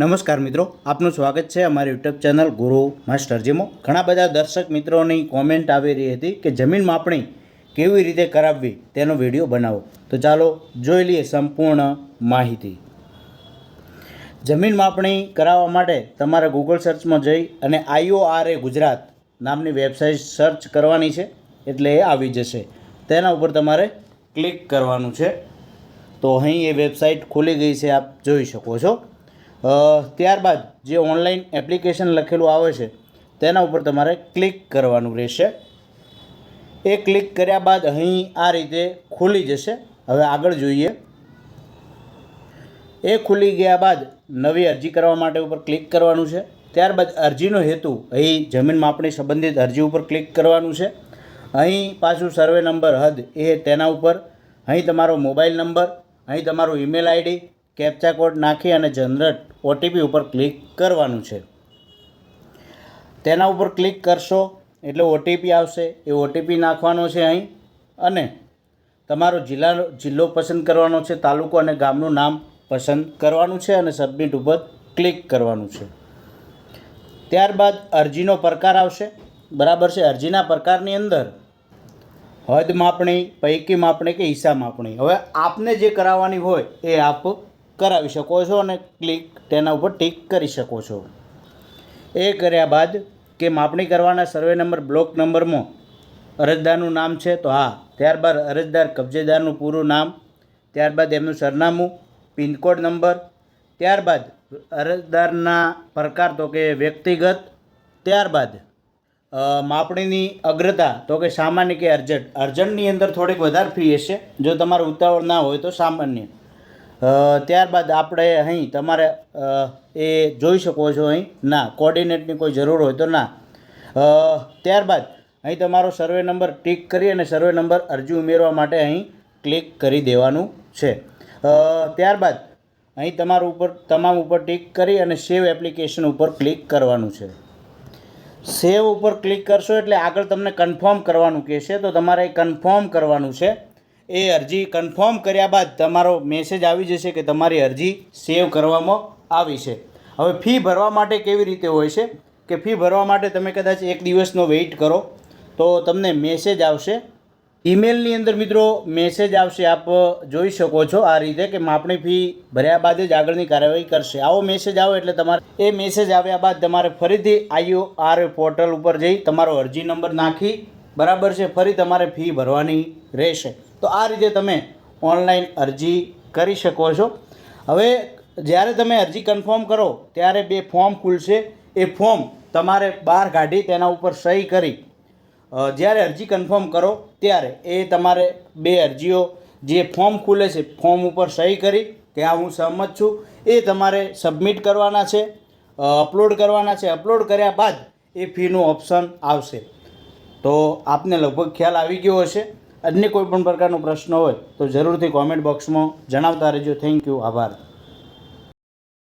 નમસ્કાર મિત્રો, આપનું સ્વાગત છે અમારી યુટ્યુબ ચેનલ ગુરુ માસ્ટરજીમાં ઘણા બધા દર્શક મિત્રોની કોમેન્ટ આવી રહી હતી કે જમીન માપણી કેવી રીતે કરાવવી તેનો વીડિયો બનાવો. તો ચાલો જોઈ લઈએ સંપૂર્ણ માહિતી. જમીન માપણી કરાવવા માટે તમારે ગૂગલ સર્ચમાં જઈ અને આઈઓઆરએ ગુજરાત નામની વેબસાઇટ સર્ચ કરવાની છે, એટલે એ આવી જશે. તેના ઉપર તમારે ક્લિક કરવાનું છે. તો અહીં એ વેબસાઇટ ખુલી ગઈ છે, આપ જોઈ શકો છો. ત્યારબાદ જે ઓનલાઈન એપ્લિકેશન લખેલું આવે છે, તેના ઉપર તમારે ક્લિક કરવાનું રહેશે. એ ક્લિક કર્યા બાદ અહીં આ રીતે ખુલી જશે. હવે આગળ જોઈએ. એ ખુલી ગયા બાદ નવી અરજી કરવા માટે ઉપર ક્લિક કરવાનું છે. ત્યારબાદ અરજીનો હેતુ અહીં જમીન માપણી સંબંધિત અરજી ઉપર ક્લિક કરવાનું છે. અહીં પાછું સર્વે નંબર હદ એ તેના ઉપર. અહીં તમારો મોબાઈલ નંબર, અહીં તમારું ઈમેલ આઈડી કેપ્ચા કોડ નાખી અને જનરેટ ઓટીપી ઉપર ક્લિક કરવાનું છે. તેના ઉપર ક્લિક કરશો એટલે ઓટીપી આવશે. એ ઓટીપી નાખવાનો છે અહીં અને તમારો જિલ્લાનો જિલ્લો પસંદ કરવાનો છે, તાલુકો અને ગામનું નામ પસંદ કરવાનું છે અને સબમિટ ઉપર ક્લિક કરવાનું છે. ત્યારબાદ અરજીનો પ્રકાર આવશે. બરાબર છે? અરજીના પ્રકારની અંદર હદ માપણી, પૈકી માપણી કે હિસ્સા માપણી. હવે આપને જે કરાવવાની હોય એ આપ કરાવી શકો છો અને ક્લિક તેના ઉપર ટીક કરી શકો છો. એ કર્યા બાદ કે માપણી કરવાના સર્વે નંબર, બ્લોક નંબરમાં અરજદારનું નામ છે, તો હા, ત્યારબાદ અરજદાર કબજેદારનું પૂરું નામ, ત્યારબાદ એમનું સરનામું, પિનકોડ નંબર, ત્યારબાદ અરજદારના પ્રકાર, તો કે વ્યક્તિગત, ત્યારબાદ માપણીની અગ્રતા, તો કે સામાન્ય કે અર્જન્ટ અર્જન્ટની અંદર થોડીક વધારે ફી હશે. જો તમારે ઉતાવળ ના હોય તો સામાન્ય. ત્યારબાદ આપણે અહીં તમારે એ જોઈ શકો છો અહીં. ના કોર્ડિનેટની કોઈ જરૂર હોય તો ના. ત્યારબાદ અહીં તમારો સર્વે નંબર ટીક કરી અને સર્વે નંબર અરજી ઉમેરવા માટે અહીં ક્લિક કરી દેવાનું છે. ત્યારબાદ અહીં તમારું ઉપર, તમામ ઉપર ટીક કરી અને સેવ એપ્લિકેશન ઉપર ક્લિક કરવાનું છે. સેવ ઉપર ક્લિક કરશો એટલે આગળ તમને કન્ફર્મ કરવાનું કહેશે. તો તમારે કન્ફર્મ કરવાનું છે. એ અરજી કન્ફર્મ કર્યા બાદ તમારો મેસેજ આવી જશે કે તમારી અરજી સેવ કરવામાં આવી છે. હવે ફી ભરવા માટે કેવી રીતે હોય છે? કે ફી ભરવા માટે તમે કદાચ એક દિવસનો વેઇટ કરો, તો તમને મેસેજ આવશે. ઈમેલની અંદર મિત્રો મેસેજ આવશે. આપ જોઈ શકો છો આ રીતે કે માપણી ફી ભર્યા બાદ જ આગળની કાર્યવાહી કરશે. આવો મેસેજ આવે એટલે તમારે એ મેસેજ આવ્યા બાદ તમારે ફરીથી આઈઓ આર પોર્ટલ ઉપર જઈ તમારો અરજી નંબર નાખી. બરાબર છે? ફરી તમારે ફી ભરવાની રહેશે. તો આ રીતે તમે ઓનલાઈન અરજી કરી શકો છો. હવે જ્યારે તમે અરજી કન્ફર્મ કરો, ત્યારે બે ફોર્મ ખુલશે. એ ફોર્મ તમારે બહાર કાઢી તેના ઉપર સહી કરી જ્યારે અરજી કન્ફર્મ કરો, ત્યારે એ તમારે બે અરજીઓ જે ફોર્મ ખુલે છે, ફોર્મ ઉપર સહી કરી કે આ હું સહમત છું, એ તમારે સબમિટ કરવાના છે અપલોડ કરવાના છે. અપલોડ કર્યા બાદ એ ફીનું ઓપ્શન આવશે. તો આપને લગભગ ખ્યાલ આવી ગયો હશે. અન્ય કોઈપણ પ્રકારનો પ્રશ્ન હોય તો જરૂરથી કોમેન્ટ બોક્સમાં જણાવતા રહેજો. થેન્ક યુ આભાર.